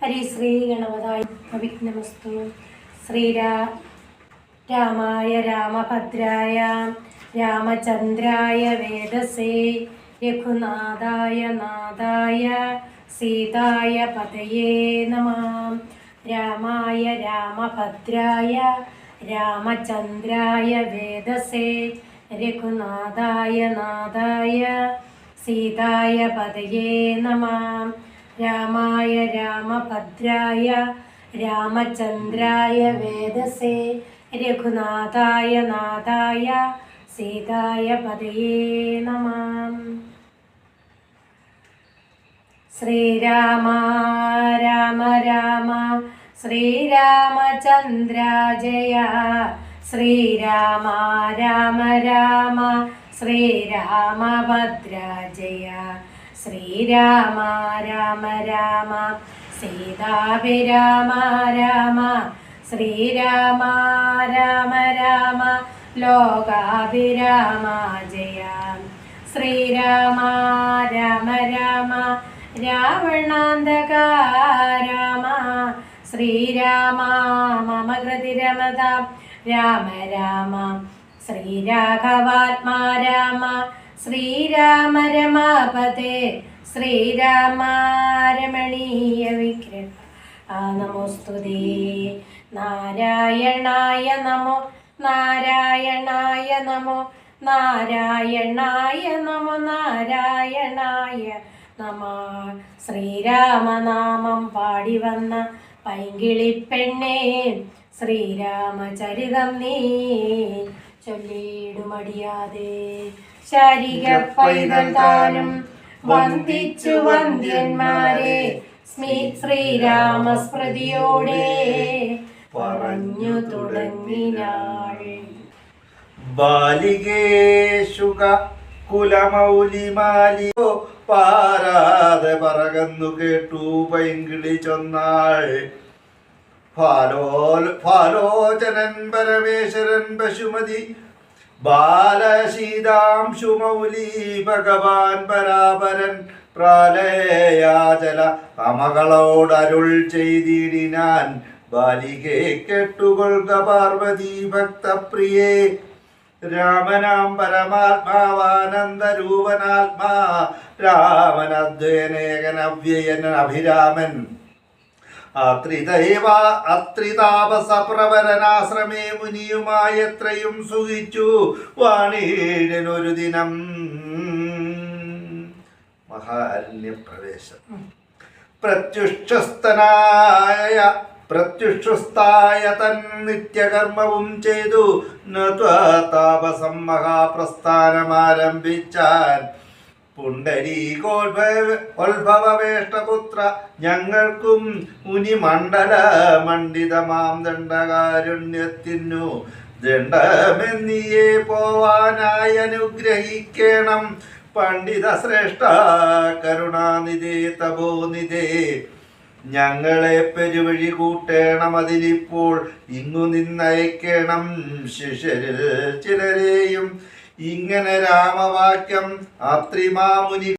ഹരിശ്രീ ഗണപതായ വിഘ്നമസ്തു ശ്രീരാ രാമായ രാമഭദ്രായ രാമചന്ദ്രായ വേദസേ രഘുനാഥായ നാഥായ സീതായ പതയേ നമാം. രാമായ രാമഭദ്രായ രാമചന്ദ്രായ വേദസേ രഘുനാഥായ നാഥായ സീതായ പതയേ നമാം. രാമായ രാമഭദ്രായ രാമചന്ദ്രായ വേദസേ രഘുനാഥായ നാഥായ സീതായ പതയേ നമാം. ശ്രീരാമ രാമ രാമ ശ്രീരാമചന്ദ്ര ജയ. ശ്രീരാമ രാമ രാമ ശ്രീരാമഭദ്ര ശ്രീരാമ രാമ രാമ. സീതാഭിരാമ രാമ ശ്രീരാമ രാമ രാമ. ലോകാഭിരാമ ജയ. ശ്രീരാമ രാമ രാമ. രാവണാന്തക രാമ. ശ്രീരാമ മമ കൃതി രമത. രാമ രാമ. ശ്രീരാഘവാത്മാ രാമ. ശ്രീരാമ രമാപതേ ശ്രീരാമാരമണീയ വിഗ്രഹ നമോസ്തുതേ നാരായണായ നമോ നാരായണായ നമോ നാരായണായ നമോ നാരായണായ നമ. ശ്രീരാമനാമം പാടി വന്ന പൈങ്കിളി പൈങ്കിളിപ്പെണ്ണേ ശ്രീരാമചരിതം നീ ചൊല്ലിടുമടിയാതെ ശാരിക പൈതൽ താനും വന്ദിച്ചു വന്ദ്യന്മാരെ. ശ്രീരാമ ശ്രീരാമസ്മൃതിയോടെ പറഞ്ഞു തുടങ്ങിനാൾ. ബാലികേശുക കുലമൗലിമാലിയോ പാരാതെ പറകന്നു കേട്ടു പൈങ്കിളി ചൊന്നാൾ. ഫാലോൽ ഫാലോചനൻ പരമേശ്വരൻ പശുമതി ബാലശീതാംശുമൗലി ഭഗവാൻ പരാപരൻ പ്രാലയാചല അമകളോടരുൾ ചെയ്തിടിനാൻ ബാലികെ കെട്ടുകൊള്ളുക പാർവതി ഭക്തപ്രിയേ. രാമനാം പരമാത്മാവാനന്ദരൂപനാത്മാ രാമനദ്വയനേകൻ അവ്യയൻ അഭിരാമൻ അത്രിതാപസപ്രവരനാശ്രമേ മുനിയുമായി എത്രയും സുഖിച്ചു ഒരു ദിനം. മഹാരണ്യപ്രവേശം. പ്രത്യുഷ്ടസ്ഥനായ പ്രത്യുഷ്ടസ്ഥായ തൻ നിത്യകർമ്മവും ചെയ്തു. താപസം മഹാപ്രസ്ഥാനമാരംഭിച്ചാൻ പുണ്ടരീകോത്ഭവേഷ്ടപുത്ര ഞങ്ങൾക്കും മുനിമണ്ഡല മണ്ഡിതമാം ദണ്ഡകാരുണ്യത്തിനു. ദണ്ഡമെന്നിയെ പോവാനായി അനുഗ്രഹിക്കണം. പണ്ഡിത ശ്രേഷ്ഠ കരുണാനിധേ തപോനിധേ ഞങ്ങളെ പെരുവഴി കൂട്ടേണം അതിലിപ്പോൾ ഇങ്ങു നിന്നയക്കണം ശിഷ്യരിൽ ചിലരെയും ഇങ്ങനെ രാമവാക്യം അത്രിമാമുനി